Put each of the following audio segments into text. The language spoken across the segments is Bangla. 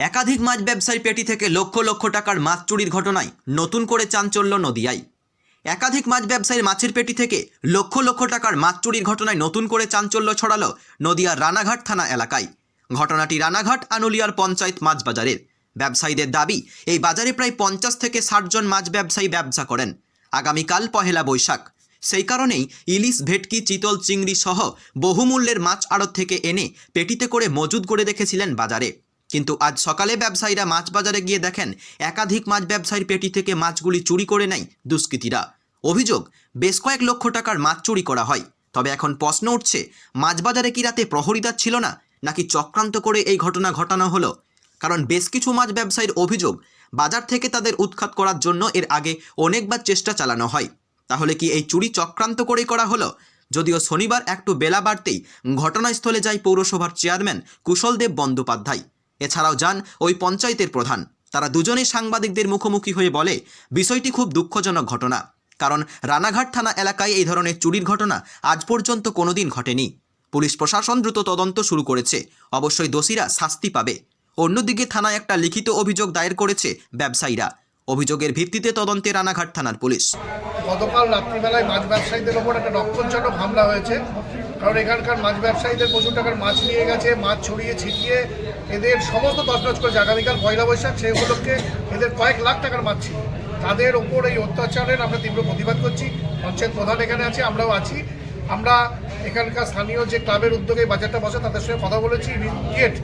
একাধিক মাছ ব্যবসায়ী পেটি থেকে লক্ষ লক্ষ টাকার মাছ চুরির ঘটনায় নতুন করে চাঞ্চল্য নদিয়ায়। একাধিক মাছ ব্যবসায়ীর মাছের পেটি থেকে লক্ষ লক্ষ টাকার মাছ চুরির ঘটনায় নতুন করে চাঞ্চল্য ছড়ালো নদিয়ার রানাঘাট থানা এলাকায়। ঘটনাটি রানাঘাট আনুলিয়ার পঞ্চায়েত মাছ বাজারের। ব্যবসায়ীদের দাবি, এই বাজারে প্রায় পঞ্চাশ থেকে ষাট জন মাছ ব্যবসায়ী ব্যবসা করেন। আগামীকাল পহেলা বৈশাখ। সেই কারণেই ইলিশ, ভেটকি, চিতল, চিংড়ি সহ বহুমূল্যের মাছ আড়ত থেকে এনে পেটিতে করে মজুদ করে রেখেছিলেন বাজারে। কিন্তু আজ সকালে ব্যবসায়ীরা মাছ বাজারে গিয়ে দেখেন একাধিক মাছ ব্যবসায়ীর পেটি থেকে মাছগুলি চুরি করে নেয় দুষ্কৃতীরা। অভিযোগ, বেশ কয়েক লক্ষ টাকার মাছ চুরি করা হয়। তবে এখন প্রশ্ন উঠছে, মাছ বাজারে কি রাতে প্রহরীদার ছিল না, নাকি চক্রান্ত করে এই ঘটনা ঘটানো হলো? কারণ বেশ কিছু মাছ ব্যবসায়ীর অভিযোগ, বাজার থেকে তাদের উৎখাত করার জন্য এর আগে অনেকবার চেষ্টা চালানো হয়। তাহলে কি এই চুরি চক্রান্ত করেই করা হলো? যদিও শনিবার একটু বেলা বাড়তেই ঘটনাস্থলে যায় পৌরসভার চেয়ারম্যান কুশলদেব বন্দ্যোপাধ্যায়। এছাড়াও যান ওই পঞ্চায়েতের প্রধান। তারা দুজনেই সাংবাদিকদের মুখোমুখি হয়ে বলে, বিষয়টি খুব দুঃখজনক ঘটনা। কারণ রানাঘাট থানা এলাকায় এই ধরনের চুরির ঘটনা আজ পর্যন্ত কোনোদিন ঘটেনি। পুলিশ প্রশাসন দ্রুত তদন্ত শুরু করেছে। অবশ্যই দোষীরা শাস্তি পাবে। অন্যদিকে থানায় একটা লিখিত অভিযোগ দায়ের করেছে ব্যবসায়ীরা। অভিযোগের ভিত্তিতে তদন্তে রানাঘাট থানার পুলিশ। গতকাল রাত্রিবেলায় মাছ ব্যবসায়ীদের ওপর একটা রক্ষণজনক হামলা হয়েছে। কারণ এখানকার মাছ ব্যবসায়ীদের প্রচুর টাকার মাছ নিয়ে গেছে, মাছ ছড়িয়ে ছিটিয়ে এদের সমস্ত তছনছ করেছে। আগামীকাল পয়লা বৈশাখ, সেই উপলক্ষে এদের কয়েক লাখ টাকার মাছ ছিল। তাদের ওপর এই অত্যাচারের আমরা তীব্র প্রতিবাদ করছি। পঞ্চায়েত প্রধান এখানে আছে, আমরাও আছি। আমরা এখানকার স্থানীয় যে ক্লাবের উদ্যোগে বাজারটা বসে তাদের সঙ্গে কথা বলেছি। ইমিডিয়েট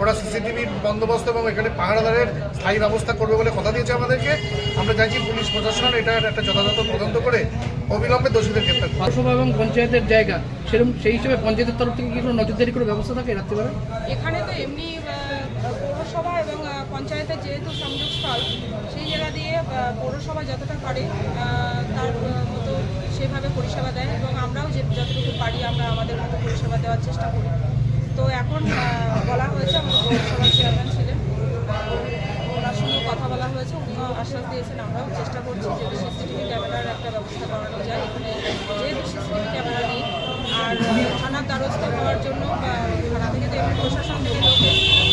ওরা সিসিটিভির বন্দোবস্ত এবং এখানে পাহারাদারের স্থায়ী ব্যবস্থা করবে বলে কথা দিয়েছে আমাদেরকে। আমরা চাইছি পুলিশ প্রশাসন এটার একটা যথাযথ তদন্ত করে অবিলম্বে দোষীদের গ্রেপ্তার করুক। পৌরসভা এবং পঞ্চায়েতের জায়গা সেরকম সেই হিসেবে পঞ্চায়েতের তরফ থেকে কি কোনো নজরদারি করে ব্যবস্থা থাকে রাত্রিবেলা? এখানে তো এমনি পৌরসভা এবং পঞ্চায়েতের যেহেতু সংযোগস্থল সেই জায়গা দিয়ে পৌরসভা যতটা পারে তার সেভাবে পরিষেবা দেয় এবং আমরাও যে যতটুকু পারি আমরা আমাদের মতো পরিষেবা দেওয়ার চেষ্টা করি। তো এখন বলা হয়েছে আমাদের পৌরসভার চেয়ারম্যান ছিলেন। ওনার সঙ্গে কথা বলা হয়েছে, উনিও আশ্বাস দিয়েছেন, আমরাও চেষ্টা করছি যে সিসিটিভি ক্যামেরার একটা ব্যবস্থা করানো যায়। এখানে যেহেতু সিসিটিভি ক্যামেরা নেই, আর থানার দ্বারস্থ হওয়ার জন্য বা থানা থেকে তো এমনি প্রশাসন থেকে লোক এসেছে।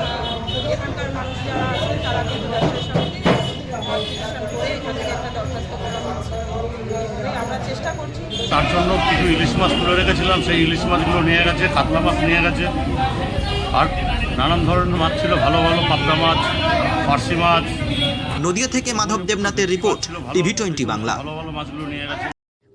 আহ, এখানকার মানুষ যারা আছেন তারা কিন্তু ব্যবসায়ী সমিতি কম্পিটিশন করে এখান থেকে একটা দরখাস্ত করা হচ্ছে এভাবেই আমরা চেষ্টা করছি তার জন্য কিছু ইলিশ মাছ তুলে রেখেছিলাম। সেই ইলিশ মাছগুলো নিয়ে গেছে কাতলা মাছ নিয়ে গেছে। আর নানান ধরনের মাছ ছিল ভালো ভালো পাবদা মাছ ফার্সি মাছ। নদিয়া থেকে মাধব দেবনাথের রিপোর্ট টিভি টোয়েন্টি বাংলা। ভালো ভালো মাছগুলো নিয়ে গেছে।